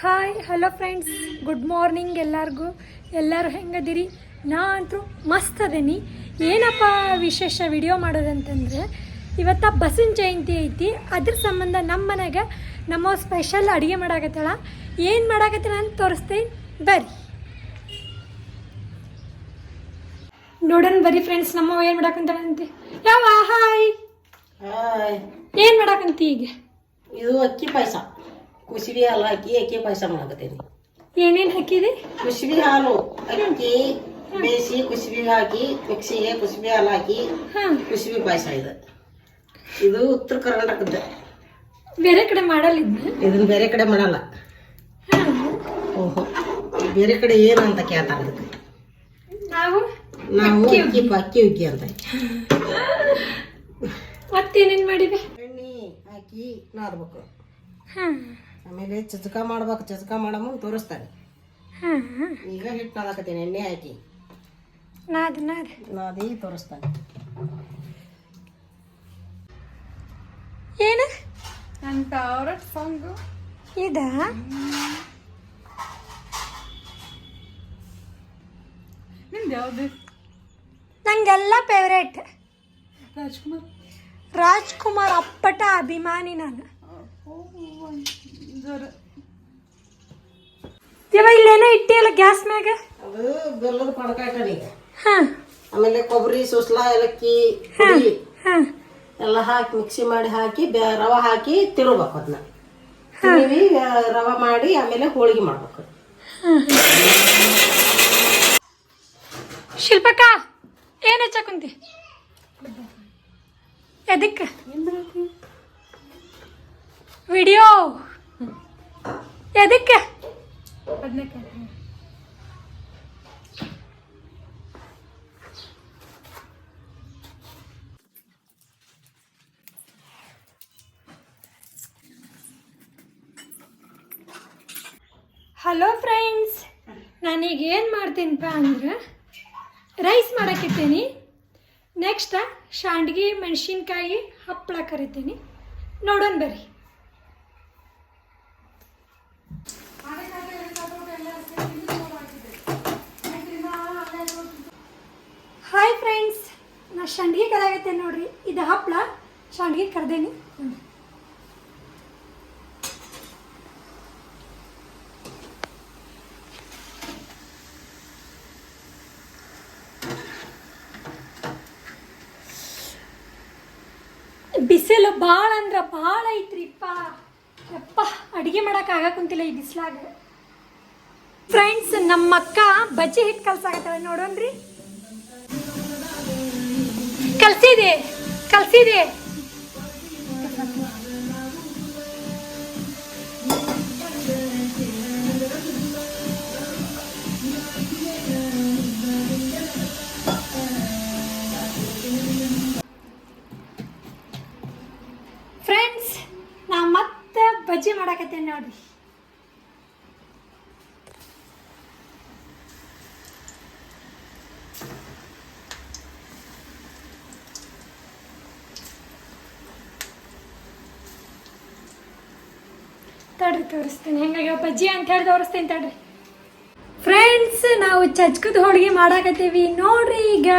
Hi hello friends good morning ಎಲ್ಲರಿಗೂ. ಎಲ್ಲರೂ ಹೆಂಗದಿರಿ? ನಾ ಅಂತೂ ಮಸ್ತ್ ಅದೀನಿ. ಏನಪ್ಪ ವಿಶೇಷ ವಿಡಿಯೋ ಮಾಡೋದಂತಂದರೆ, ಇವತ್ತ ಬಸವನ ಜಯಂತಿ ಐತಿ. ಅದ್ರ ಸಂಬಂಧ ನಮ್ಮ ಮನೆಗೆ ನಮ್ಮ ಸ್ಪೆಷಲ್ ಅಡುಗೆ ಮಾಡಾಕತ್ತಾಳ. ಏನು ಮಾಡಾಕತ್ತಾಳ ಅಂತ ತೋರಿಸ್ತೀನಿ. ಬರ್ರಿ. ನೋಡೋಣ ಬರೀ ಫ್ರೆಂಡ್ಸ್ ನಮ್ಮ ಏನು ಮಾಡಾಕಂತಾಳಂತೆ ಯಾವ ಹಾಯ್. ಏನ್ ಏನು ಮಾಡಾಕಂತಿ ಈಗ? ಇದು ಅಕ್ಕಿ ಪಾಯಸ. ಕುಸುಬಿ ಹಾಲು ಹಾಕಿ ಅಕ್ಕಿ ಪಾಯಸ ಮಾಡಕತ್ತೀನಿ. ಏನೇನು ಹಾಕಿದೆ? ಕುಸುಬಿ ಹಾಲು ಅಕ್ಕಿ ಬೇಯಿಸಿ ಕುಸುಬಿ ಹಾಕಿ ಮಿಕ್ಸಿಗೆ ಕುಸುಬಿ ಹಾಲು ಹಾಕಿ ಹಾಂ. ಕುಸುಬಿ ಪಾಯಸ ಇದು. ಇದು ಉತ್ತರ ಕರ್ನಾಟಕದ ಬೇರೆ ಕಡೆ ಮಾಡಲ್ಲ ಇದನ್ನ ಬೇರೆ ಕಡೆ ಮಾಡಲ್ಲ. ಓಹೋ. ಬೇರೆ ಕಡೆ ಏನು ಅಂತ ಕೇಳ್ತಾರೆ ಅದಕ್ಕೆ ನಾವು? ನಾವು ಅಕ್ಕಿ ಪ- ಅಕ್ಕಿ ಉಗ್ಗಿ ಅಂತ. ಮತ್ತೇನೇನು ಮಾಡಿದೆ? ಎಣ್ಣೆ ಹಾಕಿ ನಾದ್ಬೇಕು. ಹಾಂ. ಆಮೇಲೆ ಚಚಕ ಮಾಡ್ಬೇಕು ಚಚಕ ಮಾಡಮ್ಮ ತೋರಿಸ್ತಾರೆ ಹಾಂ ಈಗ ಹಿಟ್ಟು ನಾದಕತ್ತೀನಿ ಎಣ್ಣೆ ಹಾಕಿ. ನಾದ್ ನಾದ್. ನಾದಿ ತೋರಿಸ್ತಾನೆ. ಏನು? ಅಂತ ಅವರ ಸಾಂಗು ಇದ? ನಿಮ್ದು ಯಾವುದು? ನಂಗೆಲ್ಲ ಫೇವ್ರೇಟ್ ರಾಜ್ಕುಮಾರ್. ರಾಜ್ಕುಮಾರ್ ಅಪ್ಪಟ ಅಭಿಮಾನಿ ನಾನು. ದೇವ ಇಲ್ಲೇನೋ ಇಟ್ಟಿಯಲ್ಲ ಗ್ಯಾಸ್ ಮ್ಯಾಗ? ಅದು ಬೆಲ್ಲದ ಪಡಕ ಈಗ ಹಾಂ. ಆಮೇಲೆ ಕೊಬ್ಬರಿ ಸುಸ್ಲಾ ಏಲಕ್ಕಿ ಪುಡಿ. ಹಾಂ. ಎಲ್ಲ ಹಾಕಿ ಮಿಕ್ಸಿ ಮಾಡಿ ಹಾಕಿ ರವ ರವೆ ಹಾಕಿ ತಿರುಬೇಕು ಅದನ್ನ ತಿರುವಿ ರವ ಮಾಡಿ ಆಮೇಲೆ ಹೋಳಿಗೆ ಮಾಡ್ಬೇಕು. ಶಿಲ್ಪಕ್ಕ. ಏನು ಹಚ್ಚಕುಂತಿ ಎದಕ್ಕೆ ವಿಡಿಯೋ? ಎದಕ್ಕೆ ಹಲೋ ಫ್ರೆಂಡ್ಸ್ ನಾನೀಗ ಏನು ಮಾಡ್ತೀನಪ್ಪ ಅಂದ್ರೆ ರೈಸ್ ಮಾಡಕ್ಕಿರ್ತೀನಿ ನೆಕ್ಸ್ಟ್ ಶಾಂಡ್ಗಿ, ಮೆಣಸಿನ್ಕಾಯಿ ಹಪ್ಪಳ ಕರಿತೀನಿ. ನೋಡೋಣ ಬರ್ರಿ. ಹಾಯ್ ಫ್ರೆಂಡ್ಸ್ ನಾ ಶಾಂಡ್ಗಿ ಕರಾಗತ್ತೆ ನೋಡ್ರಿ. ಇದು ಹಪ್ಪಳ, ಶಾಂಡ್ಗಿ ಕರ್ದೇನಿ. ಬಿಸಿಲು ಭಾಳ ಅಂದ್ರೆ ಭಾಳ ಐತ್ರಿಪ್ಪ. ಯಪ್ಪ, ಅಡುಗೆ ಆಗ ಕುಂತಿಲ್ಲ ಈ ಬಿಸಿಲಾಗ. ಫ್ರೆಂಡ್ಸ್ ನಮ್ಮ ಅಕ್ಕ ಬಜ್ಜಿ ಹಿಟ್ಟು ಕಲ್ಸಾಕತ್ತಾಳೆ ನೋಡೋಣ್ರಿ. ಕಲ್ಸಿದೆ ಕಲ್ಸಿದೆ. ತೋರಿಸ್ತೀನಿ. ಹೆಂಗಾಗಿ ಬಜ್ಜಿ ಅಂತ ಹೇಳಿ ತೋರಿಸ್ತೀನಿ ತಡ್ರಿ. ಫ್ರೆಂಡ್ಸ್ ನಾವು ಚಚ್ಕದ ಹೋಳಿಗೆ ಮಾಡಾಕತ್ತೀವಿ. ನೋಡ್ರಿ ಈಗ.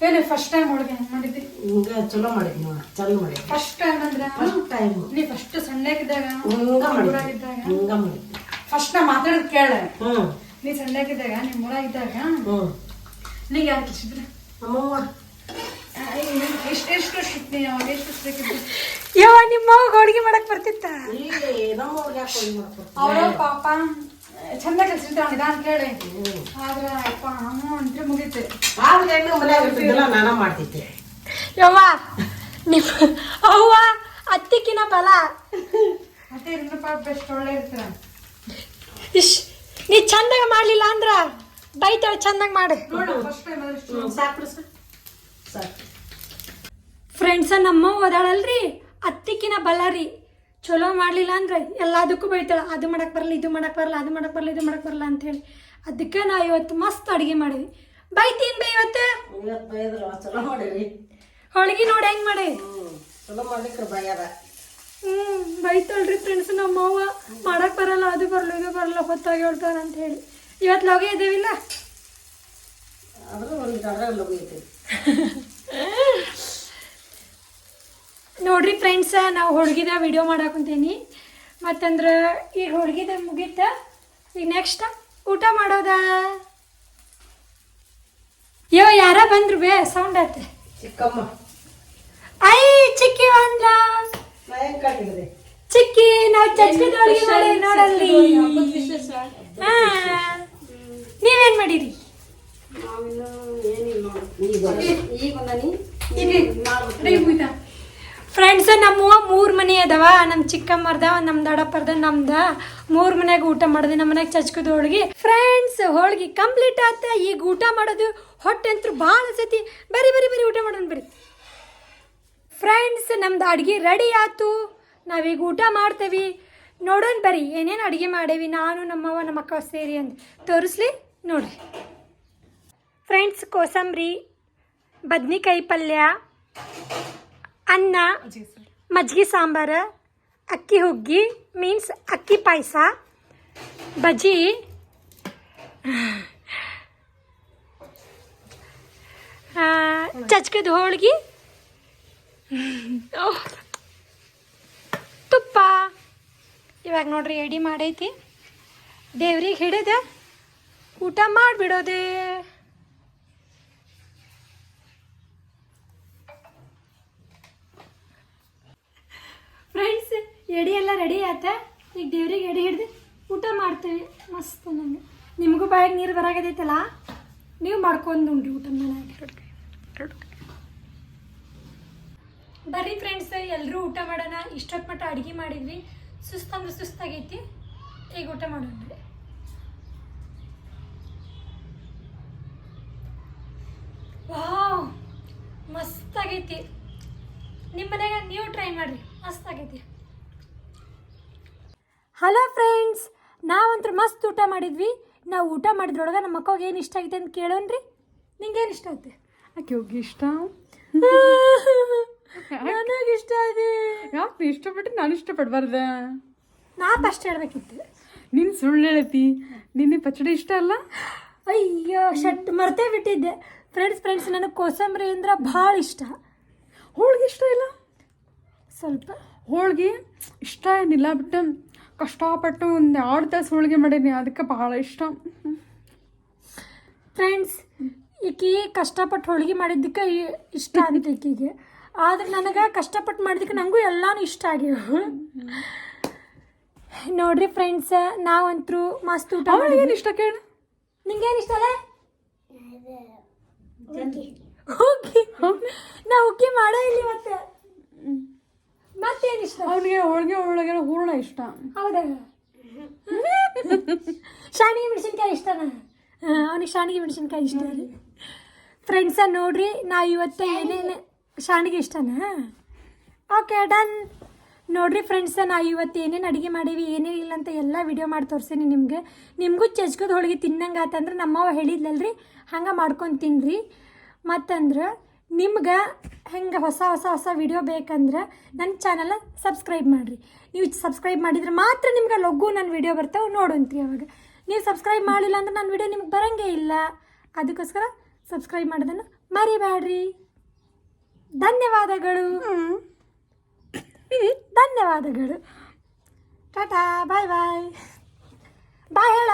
ಏನು ಫಸ್ಟ್ ಟೈಮ್ ಹೋಳಿಗೆ ಹೆಂಗ್ ಮಾಡಿದ್ದಿ? ಹಿಂಗ ಚಲೋ ಮಾಡಿದ್ವಿ ನಾವು ಚಲೋ ಮಾಡಿದ್ವಿ. ಫಸ್ಟ್ ಟೈಮ್ ಅಂದ್ರೆ ಫಸ್ಟ್ ಟೈಮ್ ನೀ ಫಸ್ಟ್ ಸಣ್ಣಕ್ಕಿದ್ದಾಗ ಹಿಂಗ ಮಾಡಿದ್ದಾಗ ಹಿಂಗ ಮಾಡಿದ್ವಿ. ಫಸ್ಟ್ ನಾ ಮಾತಾಡೋದು ಕೇಳ. ಹ್ಮ್. ನೀ ಸಣ್ಣಕ್ಕಿದ್ದಾಗ ನಿಮ್ಮ ಊರಾಗಿದ್ದಾಗ ಹ್ಮ್. ನೀ ಯಾರು ಕಿಸಿದ್ರೆ ನಮ್ಮವ್ವ ಎಷ್ಟು ಎಷ್ಟು ವರ್ಷ ನೀ ಅವಾಗ? ಎಷ್ಟು ಬೇಕಿತ್ತು? ಯವ್ವ ನಿಮ್ಮ ಹೋಳಿಗೆ ಮಾಡಕ್ ಬರ್ತಿತ್ತ? ಇಲ್ಲಿ ನಮ್ಮವ್ರಿಗೆ ಯಾಕೆ ಹೋಗಿ ಮಾಡ್ಕೊಡ್ತೀವಿ ಅವರ ಪಾಪ ಚಂದ ನಿಧಾನ ಕೇಳಿ. ಆದ್ರ ಅಪ್ಪ ಅಮ್ಮ ಅಂತ ಮುಗೀತು. ಆದ್ರೆ ಹೆಣ್ಣು ಮನ್ಯಾಗ ಇರ್ತಿದ್ದಿಲ್ಲ ನಾನ ಮಾಡ್ತಿದ್ದೆ. ಯವ್ವ ನಿಮ್ಮ ಅವ್ವ ಅತ್ತಿಕಿನ ಬಲ. ಬೆಸ್ಟ್ ಒಳ್ಳೆ ಇರ್ತಾರ. ಇಶ್ ನೀ ಚಂದಾಗ ಮಾಡ್ಲಿಲ್ಲ ಅಂದ್ರ ಬೈತಾಳ ಚಂದಾಗ ಮಾಡು. ನೋಡು ಫಸ್ಟ್ ಟೈಮ್ ಅದ್ರಷ್ಟು ಸರ್. ಸಾಕು. ಫ್ರೆಂಡ್ಸ ನಮ್ಮ ಓದಾಳಲ್ರಿ ಅತ್ತಿಕಿನ ಬಲ ರೀ. ಚಲೋ ಮಾಡಲಿಲ್ಲ ಅಂದ್ರೆ ಎಲ್ಲದಕ್ಕೂ ಬೈತಾಳ ಅದು ಮಾಡಕ್ಕೆ ಬರಲ್ಲ ಇದು ಮಾಡಕ್ಕೆ ಬರಲ್ಲ ಅದು ಮಾಡಕ್ಕೆ ಬರಲ್ಲ ಇದು ಮಾಡಕ್ಕೆ ಬರಲ್ಲ ಅಂತೇಳಿ ಅದಕ್ಕೆ ನಾ ಇವತ್ತು ಮಸ್ತ್ ಅಡುಗೆ ಮಾಡಿದ್ವಿ. ಬೈತೀನಿ ಬೈ ಇವತ್ತು. ಚಲೋ ಮಾಡಿರಿ. ಹೋಳಿಗೆ ನೋಡಿ ಹೆಂಗ್ ಮಾಡಿ ಹ್ಮ್ ಚಲೋ ಹ್ಞೂ ಬೈತಾಳ್ರಿ ಫ್ರೆಂಡ್ಸ್ ನಮ್ಮ ಅವ್ವ ಮಾಡಕ್ ಬರಲ್ಲ ಅದು ಬರಲ್ಲ ಇದು ಬರಲ್ಲ ಹೊತ್ತಾಗಿ ಹೇಳ್ತಾರೆ ಅಂತ ಹೇಳಿ. ಇವತ್ತು ಲೋಗೆ ಇದೇವಿಲ್ಲ ಅದ್ರ ಒಂದು ಲಗು ಐತಿ ನೋಡ್ರಿ ಫ್ರೆಂಡ್ಸ ನಾವು ಹೋಳ್ಗಿದ ವಿಡಿಯೋ ಮಾಡಾಕುಂತೀನಿ ಮತ್ತಂದ್ರೆ ಈ ಹೋಳ್ಗಿದ ಮುಗೀತ. ಈಗ ನೆಕ್ಸ್ಟ್ ಊಟ ಮಾಡೋದ? ಯೋ ಯಾರ ಬಂದ್ರು ಬೇ ಸೌಂಡ್ ಆತ. ಚಿಕ್ಕಮ್ಮ. ಐ ಚಿಕ್ಕಿ ಬಂದ್ಲ ಚಿಕ್ಕಿ ನಾವು ಚಟ್ನಿ ಮಾಡಿ ನೋಡಲ್ಲಿ. ಹಾ ನೀವೇನ್ ಮಾಡಿರಿ? ನಾವಿನ್ನು ಏನಿಲ್ಲ ನೋಡಿ. ಈಗ ಈಗ ಫ್ರೆಂಡ್ಸ್ ನಮ್ಮವ್ವ ಮೂರು ಮನೆ ಅದಾವ. ನಮ್ಮ ಚಿಕ್ಕಮ್ಮರ್ದ ನಮ್ಮ ದೊಡ್ಡಪ್ಪರ್ದ, ನಮ್ದ ಮೂರು ಮನೆಗೆ ಊಟ ಮಾಡೋದು, ನಮ್ಮ ಮನ್ಯಾಗ ಚಚ್ಕದ ಹೋಳ್ಗಿ. ಫ್ರೆಂಡ್ಸ್ ಹೋಳ್ಗಿ ಕಂಪ್ಲೀಟ್ ಆತ. ಈಗ ಊಟ ಮಾಡೋದು ಹೊಟ್ಟೆ ಅಂತೂ ಭಾಳ ಸತಿ. ಬರಿ ಬರಿ ಬರಿ ಊಟ ಮಾಡೋಣ ಬರಿ. ಫ್ರೆಂಡ್ಸ್ ನಮ್ದು ಅಡ್ಗೆ ರೆಡಿ ಆತು. ನಾವೀಗ ಊಟ ಮಾಡ್ತೇವಿ. ನೋಡೋಣ ಬರಿ, ಏನೇನು ಅಡುಗೆ ಮಾಡೇವಿ, ನಾನು, ನಮ್ಮವ್ವ, ನಮ್ಮ ಅಕ್ಕ ಸೇರಿ ಅಂತ ತೋರಿಸ್ಲಿ? ನೋಡ್ರಿ. ಫ್ರೆಂಡ್ಸ್ ಕೋಸಂಬರಿ, ಬದ್ನಿಕಾಯಿ ಪಲ್ಯ ಅನ್ನ, ಮಜ್ಜಿಗೆ ಸಾಂಬಾರು, ಅಕ್ಕಿ ಹುಗ್ಗಿ ಮೀನ್ಸ್ ಅಕ್ಕಿ ಪಾಯಸ, ಬಜ್ಜಿ. ಚಚ್ಕದ ಹೋಳ್ಗಿ. ತುಪ್ಪ. ಇವಾಗ ನೋಡ್ರಿ, ಎಡಿ ಮಾಡೈತಿ. ದೇವ್ರಿಗೆ ಹಿಡಿದ ಊಟ ಮಾಡಿಬಿಡೋದೆ ಫ್ರೆಂಡ್ಸ್ ಎಡಿ ಎಲ್ಲ ರೆಡಿ ಆತ ಈಗ ದೇವ್ರಿಗೆ ಎಡಿ ಹಿಡ್ದು ಊಟ ಮಾಡ್ತೀವಿ. ಮಸ್ತ್ ನಂಗೆ. ನಿಮಗೂ ಬಾಯಿಗೆ ನೀರು ಬರಾಗದೈತಲ್ಲ ನೀವು ಮಾಡ್ಕೊಂಡು ಉಂಡ್ರಿ ಊಟ ಮನ್ಯಾಗ ಬರ್ರಿ ಫ್ರೆಂಡ್ಸ್ ಎಲ್ಲರೂ ಊಟ ಮಾಡೋಣ. ಇಷ್ಟೊತ್ತು ಮಟ್ಟ ಅಡುಗೆ ಮಾಡಿದ್ವಿ. ಸುಸ್ತಂದ್ರೆ ಸುಸ್ತಾಗೈತಿ ಈಗ ಊಟ ಮಾಡೋಣ ವಾವ್ ಮಸ್ತಾಗೈತಿ ನಿಮ್ಮ ಮನೆಯಾಗ ನೀವು ಟ್ರೈ ಮಾಡಿರಿ. ಮಸ್ತ್ ಆಗೈತಿ. ಹಲೋ ಫ್ರೆಂಡ್ಸ್ ನಾವಂತೂ ಮಸ್ತ್ ಊಟ ಮಾಡಿದ್ವಿ. ನಾವು ಊಟ ಮಾಡಿದ್ರೊಳಗೆ ನಮ್ಮ ಮಕ್ಕಳಿಗೆ ಏನು ಇಷ್ಟ ಆಗಿದೆ ಅಂತ ಕೇಳೋನ್ರಿ ನಿಂಗೇನು ಇಷ್ಟ ಆಯ್ತು? ಆಕೆ ಹೋಗಿ ಇಷ್ಟ? ನನಗೆ ಇಷ್ಟ ಇದೆ ಯಾಕೆ ಇಷ್ಟಪಟ್ಟು ನಾನು ಇಷ್ಟಪಡಬಾರ್ದೆ? ನಾ ಫಸ್ಟ್ ಹೇಳ್ಬೇಕಿತ್ತು. ನೀನು ಸುಳ್ಳು ಹೇಳತಿ. ನಿನ್ನೆ ಪಚಡಿ ಇಷ್ಟ ಅಲ್ಲ? ಅಯ್ಯೋ ಶಟ್ ಮರ್ತೇ ಬಿಟ್ಟಿದ್ದೆ. ಫ್ರೆಂಡ್ಸ್ ಫ್ರೆಂಡ್ಸ್ ನನಗೆ ಕೋಸಂಬರಿ ಅಂದ್ರೆ ಭಾಳ ಇಷ್ಟ. ಹೋಳ್ಗೆ ಇಷ್ಟ ಇಲ್ಲ? ಸ್ವಲ್ಪ. ಹೋಳ್ಗೆ ಇಷ್ಟ ಏನಿಲ್ಲ ಬಟ್ ಕಷ್ಟಪಟ್ಟು ಒಂದು ಎರಡು ತಾಸು ಹೋಳಿಗೆ ಮಾಡೀನಿ ಅದಕ್ಕೆ ಭಾಳ ಇಷ್ಟ. ಫ್ರೆಂಡ್ಸ್ ಈಕಿ ಕಷ್ಟಪಟ್ಟು ಹೋಳಿಗೆ ಮಾಡಿದ್ದಕ್ಕೆ ಇಷ್ಟ ಅಂತ ಈಕಿಗೆ. ಆದ್ರೆ ನನಗೆ ಕಷ್ಟಪಟ್ಟು ಮಾಡಿದ್ದಕ್ಕೆ ನನಗೂ ಎಲ್ಲಾನು ಇಷ್ಟ ಆಗ್ಯಾವ. ನೋಡ್ರಿ ಫ್ರೆಂಡ್ಸ್ ನಾವಂತೂ ಮಸ್ತ್ ಊಟ ಏನು ಇಷ್ಟ ಕೇಳು. ನಿಂಗೇನು ಇಷ್ಟ ಅಲ್ಲ? ಓಕೆ ನಾ ಓಕೆ ಮಾಡೇ ಇಲ್ಲಿ ಮತ್ತೆ ಮತ್ತೇನು ಇಷ್ಟ? ಅವನಿಗೆ ಹೋಳಿಗೆ ಒಳಗೆ ಹೂರ್ಣ ಇಷ್ಟ. ಹೌದಾ? ಶಾನಿಗೆ ಮೆಣಸಿನ್ಕಾಯಿ ಇಷ್ಟನಾ? ಅವನಿಗೆ ಶಾಣಿಗೆ ಮೆಣಸಿನ್ಕಾಯಿ ಇಷ್ಟ ರೀ. ಫ್ರೆಂಡ್ಸ ನೋಡ್ರಿ ನಾ ಇವತ್ತು ಏನೇನು ಶಾಣಿಗೆ ಇಷ್ಟನಾ? ಓಕೆ ಡನ್ ನೋಡ್ರಿ ಫ್ರೆಂಡ್ಸ ನಾ ಇವತ್ತು ಏನೇನು ಅಡುಗೆ ಮಾಡೀವಿ ಏನೇನು ಇಲ್ಲ ಅಂತ ಎಲ್ಲ ವಿಡಿಯೋ ಮಾಡಿ ತೋರಿಸೀನಿ ನಿಮ್ಗೆ. ನಿಮಗೂ ಚಚ್ಕದ ಹೋಳಿಗೆ ತಿನ್ನಂಗೆ ಆತಂದ್ರೆ ನಮ್ಮವ ಹೇಳಿದ್ಲಲ್ರಿ ಹಂಗೆ ಮಾಡ್ಕೊಂಡು ತಿನ್ರಿ. ಮತ್ತಂದ್ರೆ ನಿಮ್ಗೆ ಹೆಂಗೆ ಹೊಸ ಹೊಸ ಹೊಸ ವಿಡಿಯೋ ಬೇಕಂದ್ರೆ ನನ್ನ ಚಾನಲ್ನ ಸಬ್ಸ್ಕ್ರೈಬ್ ಮಾಡಿರಿ. ನೀವು ಸಬ್ಸ್ಕ್ರೈಬ್ ಮಾಡಿದ್ರೆ ಮಾತ್ರ ನಿಮ್ಗೆ ಲಘು ನನ್ನ ವಿಡಿಯೋ ಬರ್ತಾವೆ ನೋಡೋಂತಿ ಅವಾಗ. ನೀವು ಸಬ್ಸ್ಕ್ರೈಬ್ ಮಾಡಿಲ್ಲ ಅಂದ್ರೆ ನನ್ನ ವಿಡಿಯೋ ನಿಮ್ಗೆ ಬರೋಂಗೇ ಇಲ್ಲ. ಅದಕ್ಕೋಸ್ಕರ ಸಬ್ಸ್ಕ್ರೈಬ್ ಮಾಡೋದನ್ನು ಮರಿಬೇಡ್ರಿ ಧನ್ಯವಾದಗಳು. ಧನ್ಯವಾದಗಳು. ಟಾಟಾ ಬಾಯ್ ಬಾಯ್ ಬಾಯ್ ಹೇಳ.